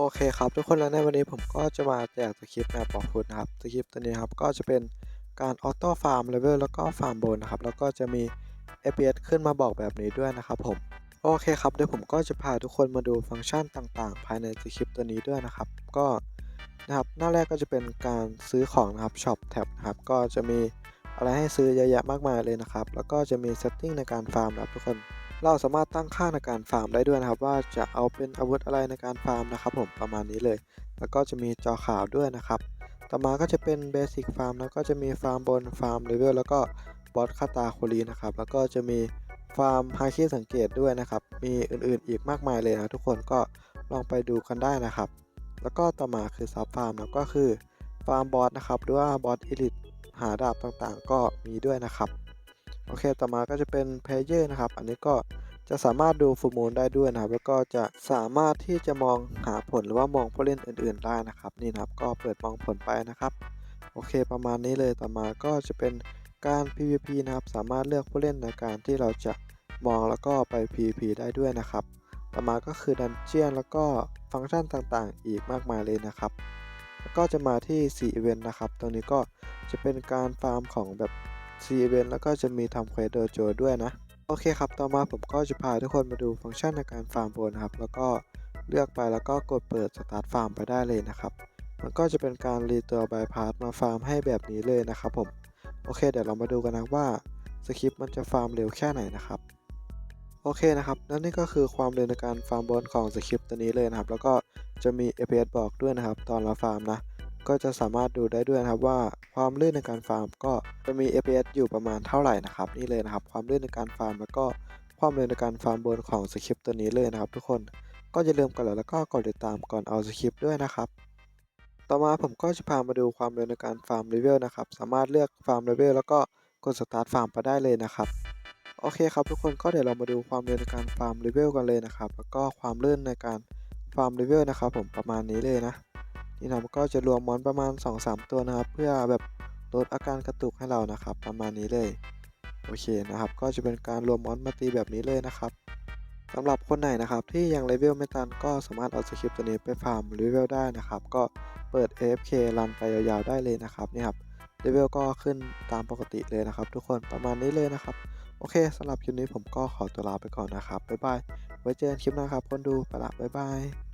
โอเคครับทุกคนแล้วในวันนี้ผมก็จะมาแจกสคริปต์แมปบอกคุณนะครับสคริปต์ตัวนี้ครับก็จะเป็นการออโต้ฟาร์มเลเวลแล้วก็ฟาร์มโบนนะครับแล้วก็จะมี FPS ขึ้นมาบอกแบบนี้ด้วยนะครับผมโอเคครับเดี๋ยวผมก็จะพาทุกคนมาดูฟังก์ชันต่างๆ ภายในสคริปต์ตัวนี้ด้วยนะครับก็นะครับหน้าแรกก็จะเป็นการซื้อของนะครับช็อปแท็บนะครับก็จะมีอะไรให้ซื้อเยอะแยะมากมายเลยนะครับแล้วก็จะมีเซตติ้งในการฟาร์มนะครับทุกคน เราสามารถตั้งค่าในการฟาร์มได้ด้วยนะครับ ว่าจะเอาเป็นอาวุธอะไรในการฟาร์มนะครับ ผมประมาณนี้เลย แล้วก็จะมีจอขาวด้วยนะครับ ต่อมาก็จะเป็นเบสิกฟาร์มแล้วก็จะมีฟาร์มบนฟาร์มเลเวลแล้วก็บอสคาตาโคลีนะครับ แล้วก็จะมีฟาร์มฮาคิสังเกตด้วยนะครับ มีอื่นๆอีกมากมายเลยนะทุกคนก็ลองไปดูกันได้นะครับ แล้วก็ต่อมาคือซับฟาร์มแล้วก็คือฟาร์มบอสนะครับหรือว่าบอสอิลิทหาดาบต่างๆ ก็มีด้วยนะครับ โอเค ต่อมาก็จะเป็นเพเยอร์นะครับ อันนี้ก็จะสามารถดูฟูมูลได้ด้วยนะครับ แล้วก็จะสามารถที่จะมองหาผลหรือว่ามองผู้เล่นอื่น ๆ ได้นะครับ นี่นะครับ ก็เปิดมองผลไปนะครับ โอเค ประมาณนี้เลย ต่อมาก็จะเป็นการ PVP นะครับ สามารถเลือกผู้เล่นในการที่เราจะมองแล้วก็ไป PVP ได้ด้วยนะครับ ต่อมาก็คือดันเจียนแล้วก็ฟังก์ชันต่างๆ อีกมากมายเลยนะครับ แล้วก็จะมาที่4 Event นะครับ ตรงนี้ก็จะเป็นการฟาร์มของแบบ ซีเวนแล้วก็จะมีทำเควสโดโจด้วยนะ โอเคครับ ต่อมาผมก็จะพาทุกคนมาดูฟังก์ชันในการฟาร์มโบนะครับ แล้วก็เลือกไปแล้วก็กดเปิดสตาร์ทฟาร์มไปได้เลยนะครับ มันก็จะเป็นการรีตัวบายพาสมาฟาร์มให้แบบนี้เลยนะครับผม โอเค เดี๋ยวเรามาดูกันนะว่าสคริปต์มันจะฟาร์มเร็วแค่ไหนนะครับ โอเคนะครับและนี่ก็คือความเร็วในการฟาร์มบอลของสคริปต์ตัวนี้เลยนะครับ แล้วก็จะมี FPS บอกด้วยนะครับ ตอนเราฟาร์มนะ ก็จะสามารถดูได้ด้วยนะครับว่าความลื่นในการฟาร์มก็จะมี FPS อยู่ประมาณเท่าไหร่นะครับนี่เลยนะครับ ความลื่นในการฟาร์มแล้วก็ความเร็วในการฟาร์มบนของสคริปต์ตัวนี้เลยนะครับ ทุกคนก็อย่าลืมกดไลค์แล้วก็กดติดตามก่อนเอาสคริปต์ด้วยนะครับต่อมาผมก็จะพามาดูความเร็วในการฟาร์มเลเวลนะครับสามารถเลือกฟาร์มเลเวลแล้วก็กดสตาร์ทฟาร์มไปได้เลยนะครับโอเคครับทุกคนก็เดี๋ยวเรามาดูความเร็วในการฟาร์มเลเวลกันเลยนะครับ แล้วก็ความลื่นในการฟาร์มเลเวลนะครับ ผมประมาณนี้เลยนะ นี่นะก็จะรวมมอนประมาณ 2-3 ตัวนะครับ เพื่อแบบลดอาการกระตุกให้เรานะครับ ประมาณนี้เลยโอเคนะครับ ก็จะเป็นการรวมมอนมาตีแบบนี้เลยนะครับสำหรับคนไหนนะครับที่ยังเลเวลไม่ตันก็สามารถเอาสคริปต์ตัวนี้ไปฟาร์มเลเวลได้นะครับ ก็เปิด AFK รันไปยาวๆได้เลยนะครับนี่ครับเลเวลก็ขึ้นตามปกติเลยนะครับ ทุกคนประมาณนี้เลยนะครับ โอเคสำหรับคลิปนี้ผมก็ขอตัวลาไปก่อนนะครับบ๊ายบายไว้เจอกันคลิปหน้าครับคนดูไปละบ๊ายบาย